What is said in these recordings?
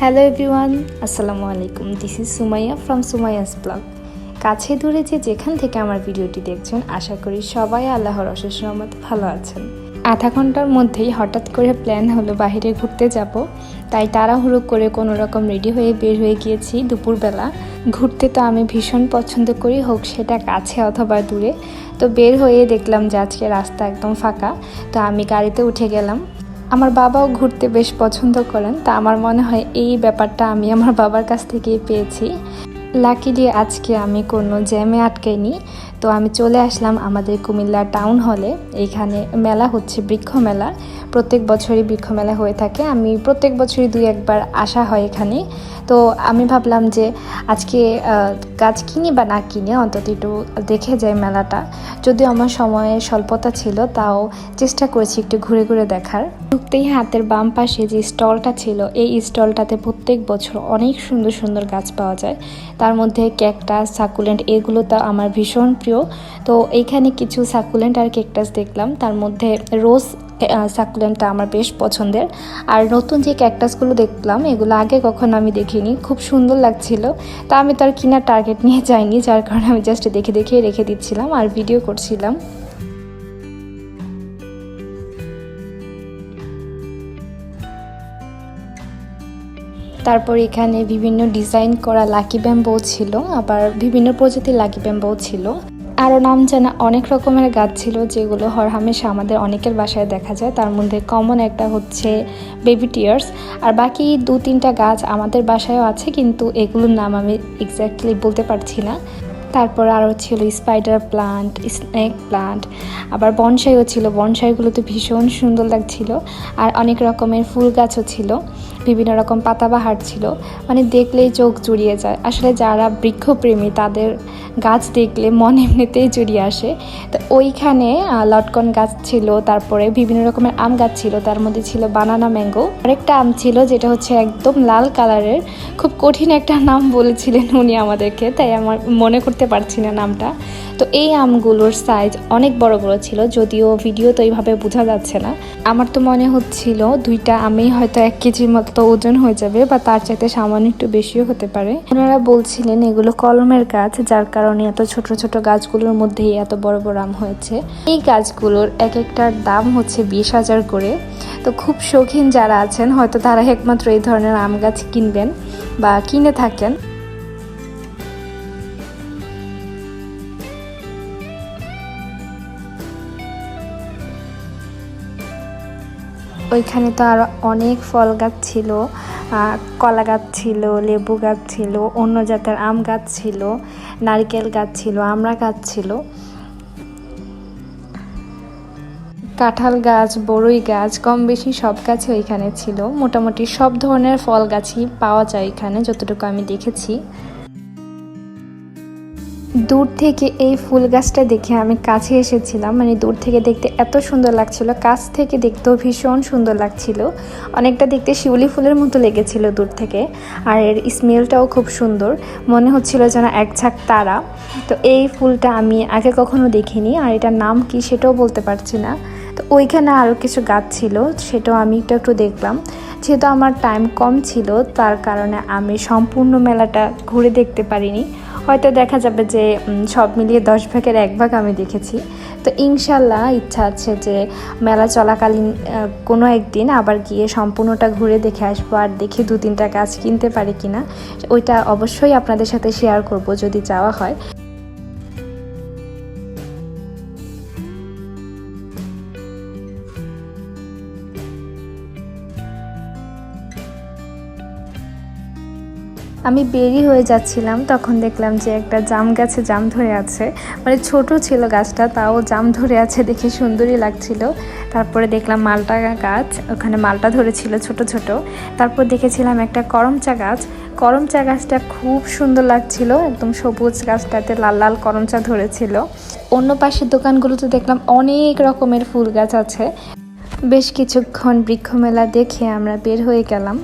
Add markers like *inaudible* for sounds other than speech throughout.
Hello everyone আসসালামু আলাইকুম। This is Sumaiya from Sumaiya's blog কাছে দূরে যে যেখান থেকে আমার ভিডিওটি দেখছেন, আশা করি সবাই আল্লাহর অশেষ রহমত ভালো আছেন। আধা ঘণ্টার মধ্যেই হঠাৎ করে প্ল্যান হলো বাইরে ঘুরতে যাব। তাই তাড়াহুড়ো করে কোনো রকম রেডি হয়ে বের হয়ে গিয়েছি দুপুরবেলা। ঘুরতে তো আমি ভীষণ পছন্দ করি, হোক সেটা কাছে অথবা দূরে। তো বের হয়ে দেখলাম যে আজকে রাস্তা একদম ফাঁকা। তো আমি গাড়িতে উঠে গেলাম। আমার বাবাও ঘুরতে বেশ পছন্দ করেন, তা আমার মনে হয় এই ব্যাপারটা আমি আমার বাবার কাছ থেকেই পেয়েছি। লাকিলি আজকে আমি কোনো জ্যামে আটকাইনি। তো আমি চলে আসলাম আমাদের কুমিল্লা টাউন হলে। এইখানে মেলা হচ্ছে, বৃক্ষ মেলা। প্রত্যেক বছরই বৃক্ষ মেলা হয়ে থাকে। আমি প্রত্যেক বছরই দুই একবার আসা হয় এখানে। তো আমি ভাবলাম যে আজকে গাছ কিনি বা না কিনে, অন্তত একটু দেখে যাই মেলাটা। যদিও আমার সময়ের স্বল্পতা ছিল, তাও চেষ্টা করেছি একটু ঘুরে ঘুরে দেখার। ঢুকতেই হাতের বাম পাশে যে স্টলটা ছিল, এই স্টলটাতে প্রত্যেক বছর অনেক সুন্দর সুন্দর গাছ পাওয়া যায়। তার মধ্যে ক্যাকটাস সাকুলেন্ট এগুলো তো আমার ভীষণ প্রিয়। তো এইখানে কিছু সাকুলেন্ট আর ক্যাকটাস দেখলাম। তার মধ্যে রোজ সাকুলেন্টটা আমার বেশ পছন্দের। আর নতুন যে ক্যাকটাসগুলো দেখলাম, এগুলো আগে কখনো আমি দেখিনি। খুব সুন্দর লাগছিল। তা আমি তো আর কিনার টার্গেট নিয়ে যাইনি। যার কারণে আমি জাস্ট দেখে দেখে রেখে দিচ্ছিলাম আর ভিডিও করছিলাম। তারপর এখানে বিভিন্ন ডিজাইন করা লাকি ব্যাম্বো ছিল, আবার বিভিন্ন প্রজাতির লাকি ব্যাম্বো ছিল। আরও নাম জানা অনেক রকমের গাছ ছিল, যেগুলো হরহামেশা আমাদের অনেকের বাসায় দেখা যায়। তার মধ্যে কমন একটা হচ্ছে বেবি টিয়ার্স আর বাকি দু তিনটা গাছ আমাদের বাসায়ও আছে, কিন্তু এগুলোর নাম আমি এক্স্যাক্টলি বলতে পারছি না। তারপর আরও ছিল স্পাইডার প্লান্ট স্নেক প্লান্ট আবার বনসাইও ছিল। বনসাইগুলো তো ভীষণ সুন্দর লাগছিল, আর অনেক রকমের ফুল গাছও ছিল। বিভিন্ন রকম পাতাবাহার ছিল। মানে দেখলেই চোখ জুড়িয়ে যায়। আসলে যারা বৃক্ষপ্রেমী, তাদের গাছ দেখলে মন এমনিতেই জুড়িয়ে আসে। তো ওইখানে লটকন গাছ ছিল, তারপরে বিভিন্ন রকমের আম গাছ ছিল, তার মধ্যে ছিল বানানা ম্যাঙ্গো। আরেকটা আম ছিল, যেটা হচ্ছে একদম লাল কালারের। খুব কঠিন একটা নাম বলেছিলেন উনি আমাদেরকে, তাই আমার মনে করতে পারছি না নামটা। তো এই আমগুলোর সাইজ অনেক বড় বড় ছিল, যদিও ভিডিও তো এইভাবে বোঝা যাচ্ছে না। আমার তো মনে হচ্ছিল দুইটা আমেই হয়তো এক কেজির মতো ওজন হয়ে যাবে বা তার চাইতে সামান্য একটু বেশিও হতে পারে। ওনারা বলছিলেন এগুলো কলমের গাছ, যার কারণে এত ছোট ছোট গাছগুলোর মধ্যেই এত বড় বড় আম হয়েছে। এই গাছগুলোর এক একটার দাম হচ্ছে বিশ হাজার করে। তো খুব শৌখিন যারা আছেন, হয়তো তারা একমাত্র এই ধরনের আম গাছ কিনবেন বা কিনে থাকেন। ওইখানে তো আরও অনেক ফল গাছ ছিল কলা গাছ ছিল, লেবু গাছ ছিল, অন্য জাতের আম গাছ ছিল, নারকেল গাছ ছিল আমড়া গাছ ছিল। কাঁঠাল গাছ বড়ই গাছ, কম বেশি সব গাছই ওইখানে ছিল। মোটামুটি সব ধরনের ফল গাছই পাওয়া যায় এখানে, যতটুকু আমি দেখেছি। দূর থেকে এই ফুল গাছটা দেখে আমি কাছে এসেছিলাম। মানে দূর থেকে দেখতে এত সুন্দর লাগছিল, কাছ থেকে দেখতেও ভীষণ সুন্দর লাগছিল। অনেকটা দেখতে শিউলি ফুলের মতো লেগেছিল দূর থেকে, আর এর স্মেলটাও খুব সুন্দর। মনে হচ্ছিল যেন এক ঝাঁক তারা। তো এই ফুলটা আমি আগে কখনো দেখিনি, আর এটার নাম কি সেটাও বলতে পারছি না। তো ওইখানে আরও কিছু গাছ ছিল, সেটাও আমি একটু একটু দেখলাম। যেহেতু আমার টাইম কম ছিল, তার কারণে আমি সম্পূর্ণ মেলাটা ঘুরে দেখতে পারিনি। হয়তো দেখা যাবে যে সব মিলিয়ে দশ ভাগের এক ভাগ আমি দেখেছি। তো ইনশাল্লাহ ইচ্ছা আছে যে, মেলা চলাকালীন কোনো একদিন আবার গিয়ে সম্পূর্ণটা ঘুরে দেখে আসব আর দেখি দু তিনটা গাছ কিনতে পারি কিনা। ওইটা অবশ্যই আপনাদের সাথে শেয়ার করব যদি যাওয়া হয়। আমি বেরি হয়ে যাচ্ছিলাম, তখন দেখলাম যে একটা জাম গাছে জাম ধরে আছে। মানে ছোট ছিল গাছটা, তাও জাম ধরে আছে দেখে সুন্দরই লাগছিল। তারপরে দেখলাম মালটা গাছ, ওখানে মালটা ধরেছিল ছোট ছোট। তারপর দেখেছিলাম একটা করমচা গাছ। করমচা গাছটা খুব সুন্দর লাগছিল, একদম সবুজ গাছটাতে লাল লাল করমচা ধরেছিল। অন্য পাশের দোকানগুলোতে দেখলাম অনেক রকমের ফুল গাছ আছে। বেশ কিছুক্ষণ বৃক্ষমেলা দেখে আমরা বের হয়ে গেলাম।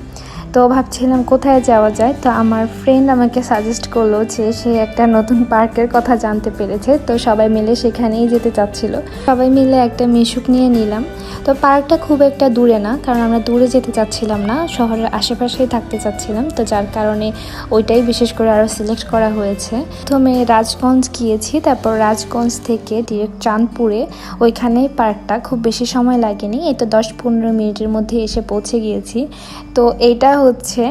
তো ভাবছিলাম কোথায় যাওয়া যায়, তো আমার ফ্রেন্ড আমাকে সাজেস্ট করল যে সে একটা নতুন পার্কের কথা জানতে পেরেছে, তো সবাই মিলে সেখানেই যেতে চাচ্ছিল। সবাই মিলে একটা মিশুক নিয়ে নিলাম। তো পার্কটা খুব একটা দূরে না, কারণ আমরা দূরে যেতে চাচ্ছিলাম না, শহরের আশেপাশেই থাকতে চাচ্ছিলাম, তো যার কারণে ওইটাই বিশেষ করে আরও সিলেক্ট করা হয়েছে। প্রথমে রাজগঞ্জ গিয়েছি, তারপর রাজগঞ্জ থেকে ডিরেক্ট চাঁদপুরে, ওইখানে পার্কটা খুব বেশি সময় লাগেনি, এই তো দশ পনেরো মিনিটের মধ্যে এসে পৌঁছে গিয়েছি। তো এইটা হচ্ছে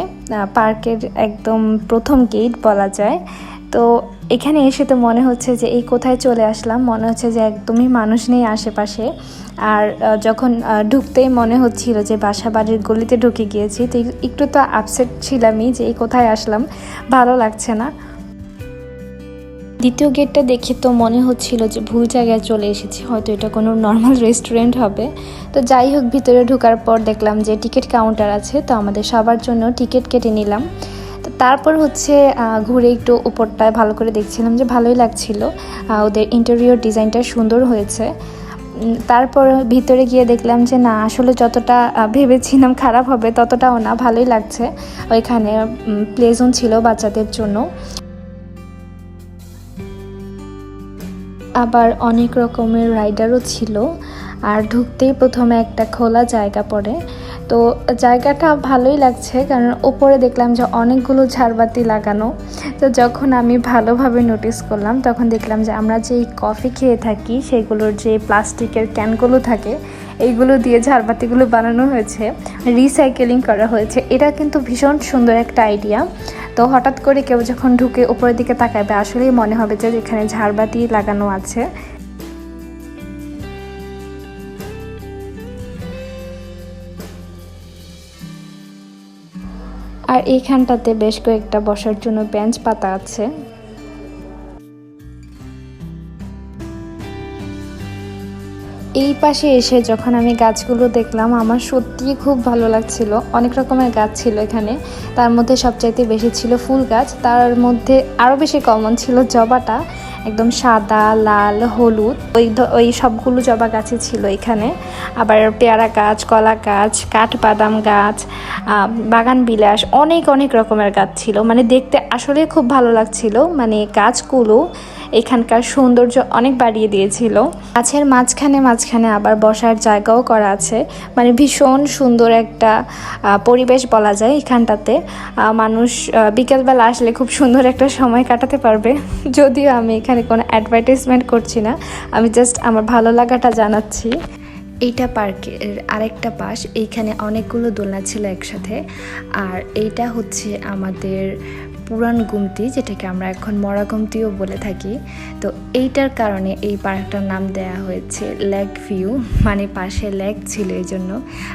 পার্কের একদম প্রথম গেট বলা যায়। তো এখানে এসে তো মনে হচ্ছে যে এই কোথায় চলে আসলাম, মনে হচ্ছে যে একদমই মানুষ নেই আশেপাশে। আর যখন ঢুকতেই মনে হচ্ছিল যে বাসা বাড়ির গলিতে ঢুকে গিয়েছি, তো একটু তো আপসেট ছিলামই যে এই কোথায় আসলাম, ভালো লাগছে না। দ্বিতীয় গেটটা দেখে তো মনে হচ্ছিল যে ভুল জায়গায় চলে এসেছি, হয়তো এটা কোনো নর্মাল রেস্টুরেন্ট হবে। তো যাই হোক, ভিতরে ঢোকার পর দেখলাম যে টিকিট কাউন্টার আছে, তো আমাদের সবার জন্য টিকিট কেটে নিলাম। তো তারপর হচ্ছে ঘুরে একটু উপরটায় ভালো করে দেখছিলাম যে ভালোই লাগছিল। ওদের ইন্টেরিয়র ডিজাইনটা সুন্দর হয়েছে। তারপর ভিতরে গিয়ে দেখলাম যে না, আসলে যতটা ভেবেছিলাম খারাপ হবে ততটাও না, ভালোই লাগছে। ওইখানে প্লে জোন ছিল বাচ্চাদের জন্য। আবার অনেক রকমের রাইডারও ছিল আর ঢুকতেই প্রথমে একটা খোলা জায়গা পড়ে। তো জায়গাটা ভালোই লাগছে কারণ ওপরে দেখলাম যে অনেকগুলো ঝাড়বাতি লাগানো। তো যখন আমি ভালোভাবে নোটিস করলাম, তখন দেখলাম যে আমরা যেই কফি খেয়ে থাকি, সেগুলোর যে প্লাস্টিকের ক্যানগুলো থাকে এইগুলো দিয়ে ঝাড়বাতিগুলো বানানো হয়েছে রিসাইকেলিং করা হয়েছে। এটা কিন্তু ভীষণ সুন্দর একটা আইডিয়া তো হঠাৎ করে কেউ যখন ঢুকে উপরের দিকে তাকাবে, আসলেই মনে হবে যে এখানে ঝাড়বাতি লাগানো আছে। আর এইখানটাতে বেশ কয়েকটা বসার জন্য বেঞ্চ পাতা আছে। এই পাশে এসে যখন আমি গাছগুলো দেখলাম, আমার সত্যিই খুব ভালো লাগছিল। অনেক রকমের গাছ ছিল এখানে। তার মধ্যে সবচাইতে বেশি ছিল ফুল গাছ। তার মধ্যে আরও বেশি কমন ছিল জবাটা, একদম সাদা, লাল, হলুদ। ওই ওই সবগুলো জবা গাছই ছিল এখানে। আবার পেয়ারা গাছ, কলা গাছ, কাঠবাদাম গাছ বাগান বিলাস, অনেক অনেক রকমের গাছ ছিল। মানে দেখতে আসলে খুব ভালো লাগছিল। মানে গাছগুলো এখানকার সৌন্দর্য অনেক বাড়িয়ে দিয়েছিল। গাছের মাঝখানে মাঝখানে আবার বসার জায়গাও করা আছে। মানে ভীষণ সুন্দর একটা পরিবেশ বলা যায় এখানটাতে। মানুষ বিকেলবেলা আসলে খুব সুন্দর একটা সময় কাটাতে পারবে। *laughs* যদিও আমি এখানে কোনো অ্যাডভার্টাইজমেন্ট করছি না। আমি জাস্ট আমার ভালো লাগাটা জানাচ্ছি। এইটা পার্কের আরেকটা পাশ। এইখানে অনেকগুলো দোলনা ছিল একসাথে। আর এইটা হচ্ছে আমাদের পুরান গুমতি যেটাকে আমরা এখন মরা গুমতিও বলে থাকি, তো এইটার কারণে এই পার্কটার নাম দেয়া হয়েছে লেক ভিউ মানে পাশে লেক ছিল এই জন্য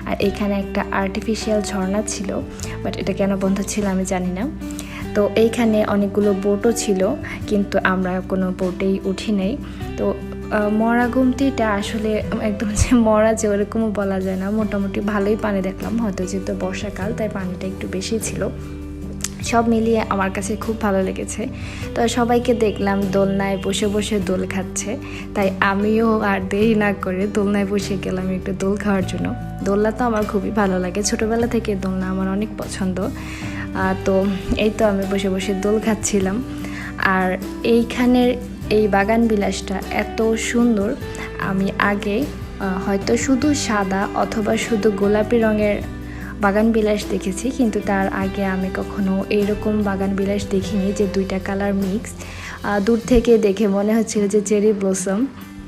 আর এখানে একটা আর্টিফিশিয়াল ঝর্ণা ছিল, বাট এটা কেন বন্ধ ছিল আমি জানি না। তো এইখানে অনেকগুলো বোটও ছিল, কিন্তু আমরা কোনো বোটেই উঠি নাই। তো মরা গুমতিটা আসলে একদম যে মরা যে ওরকমও বলা যায় না। মোটামুটি ভালোই পানি দেখলাম, হয়তো যেহেতু বর্ষাকাল, তাই পানিটা একটু বেশি ছিল। সব মিলিয়ে আমার কাছে খুব ভালো লেগেছে। তো সবাইকে দেখলাম দোলনায় বসে বসে দোল খাচ্ছে। তাই আমিও আর দেরি না করে দোলনায় বসে গেলাম একটু দোল খাওয়ার জন্য। দোলনা তো আমার খুবই ভালো লাগে। ছোটোবেলা থেকে দোলনা আমার অনেক পছন্দ। তো এই তো আমি বসে বসে দোল খাচ্ছিলাম। আর এইখানের এই বাগান বিলাসটা এত সুন্দর। আমি আগে হয়তো শুধু সাদা অথবা শুধু গোলাপি রঙের বাগান বিলাস দেখেছি, কিন্তু তার আগে আমি কখনো এরকম বাগান বিলাস দেখিনি যে দুইটা কালার মিক্স দূর থেকে দেখে মনে হচ্ছিল যে চেরি ব্লসম।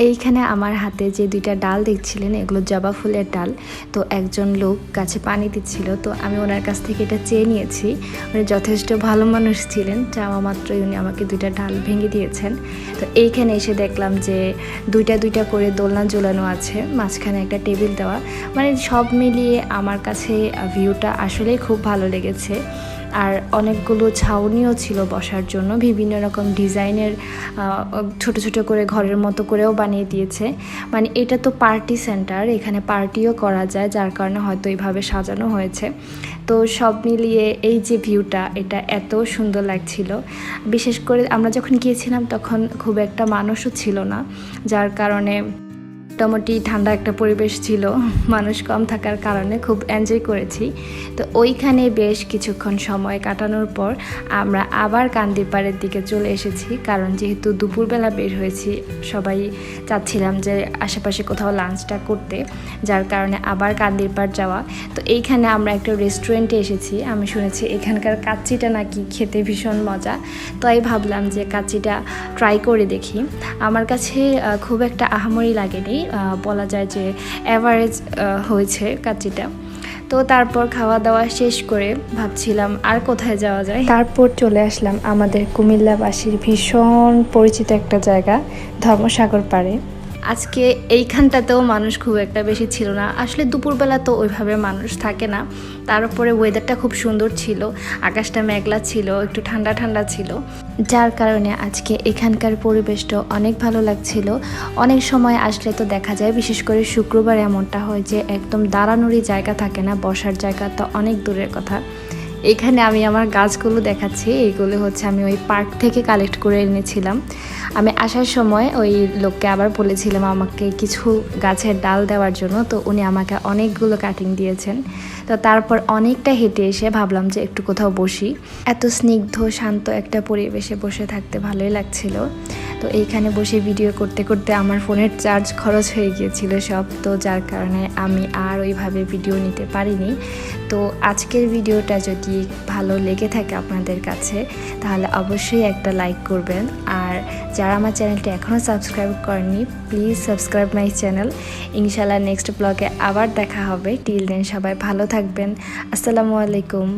এইখানে আমার হাতে যে দুইটা ডাল দেখছিলেন, এগুলো জবা ফুলের ডাল। তো একজন লোক গাছে পানি দিচ্ছিল, তো আমি ওনার কাছ থেকে এটা চেয়ে নিয়েছি। উনি যথেষ্ট ভালো মানুষ ছিলেন চাওয়া মাত্রই উনি আমাকে দুইটা ডাল ভেঙে দিয়েছেন। তো এইখানে এসে দেখলাম যে দুইটা দুইটা করে দোলনা ঝোলানো আছে, মাঝখানে একটা টেবিল দেওয়া। মানে সব মিলিয়ে আমার কাছে ভিউটা আসলেই খুব ভালো লেগেছে। আর অনেকগুলো ছাউনিও ছিল বসার জন্য। বিভিন্ন রকম ডিজাইনের ছোট ছোট করে ঘরের মতো করেও বানিয়ে দিয়েছে। মানে এটা তো পার্টি সেন্টার, এখানে পার্টিও করা যায়, যার কারণে হয়তো এইভাবে সাজানো হয়েছে। তো সব মিলিয়ে এই যে ভিউটা, এটা এত সুন্দর লাগছিল। বিশেষ করে আমরা যখন গিয়েছিলাম তখন খুব একটা মানুষও ছিল না, যার কারণে মোটামুটি ঠান্ডা একটা পরিবেশ ছিল। মানুষ কম থাকার কারণে খুব এনজয় করেছি। তো ওইখানে বেশ কিছুক্ষণ সময় কাটানোর পর আমরা আবার কান্দিপাড়ের দিকে চলে এসেছি। কারণ যেহেতু দুপুরবেলা বের হয়েছি, সবাই চাচ্ছিলাম যে আশেপাশে কোথাও লাঞ্চটা করতে। যার কারণে আবার কান্দিরপাড় যাওয়া। তো এইখানে আমরা একটা রেস্টুরেন্টে এসেছি। আমি শুনেছি এখানকার কাচ্চিটা নাকি খেতে ভীষণ মজা। তাই ভাবলাম যে কাচ্চিটা ট্রাই করে দেখি। আমার কাছে খুব একটা আহামরি লাগেনি। বলা যায় যে অ্যাভারেজ হয়েছে কাচ্চিটা। তো তারপর খাওয়া দাওয়া শেষ করে ভাবছিলাম আর কোথায় যাওয়া যায়? তারপর চলে আসলাম আমাদের কুমিল্লাবাসীর ভীষণ পরিচিত একটা জায়গা, ধর্মসাগর পাড়ে। আজকে এইখানটাতেও মানুষ খুব একটা বেশি ছিল না। আসলে দুপুরবেলা তো ওইভাবে মানুষ থাকে না। তার উপরে ওয়েদারটা খুব সুন্দর ছিল। আকাশটা মেঘলা ছিল, একটু ঠান্ডা ঠান্ডা ছিল। যার কারণে আজকে এখানকার পরিবেশটা অনেক ভালো লাগছিল। অনেক সময় আসলে তো দেখা যায়, বিশেষ করে শুক্রবার এমনটা হয় যে একদম দাঁড়ানোরই জায়গা থাকে না, বসার জায়গা তো অনেক দূরের কথা। এখানে আমি আমার গাছগুলো দেখাচ্ছি। এইগুলো হচ্ছে আমি ওই পার্ক থেকে কালেক্ট করে এনেছিলাম। আমি আসার সময় ওই লোককে আবার বলেছিলাম আমাকে কিছু গাছের ডাল দেওয়ার জন্য। তো উনি আমাকে অনেকগুলো কাটিং দিয়েছেন। তো তারপর অনেকটা হেঁটে এসে ভাবলাম যে একটু কোথাও বসি। এত স্নিগ্ধ, শান্ত একটা পরিবেশে বসে থাকতে ভালোই লাগছিল। তো এইখানে বসে ভিডিও করতে করতে আমার ফোনের চার্জ খরচ হয়ে গিয়েছিল সব। তো যার কারণে আমি আর ওইভাবে ভিডিও নিতে পারিনি। তো আজকের ভিডিওটা যদি ভালো লেগে থাকে আপনাদের কাছে, তাহলে অবশ্যই একটা লাইক করবেন। আর যারা আমার চ্যানেলটি এখনও সাবস্ক্রাইব করেনি প্লিজ সাবস্ক্রাইব মাই চ্যানেল ইনশাল্লাহ নেক্সট ব্লগে আবার দেখা হবে। টিল দেন সবাই ভালো থাকবেন। আসসালামু আলাইকুম।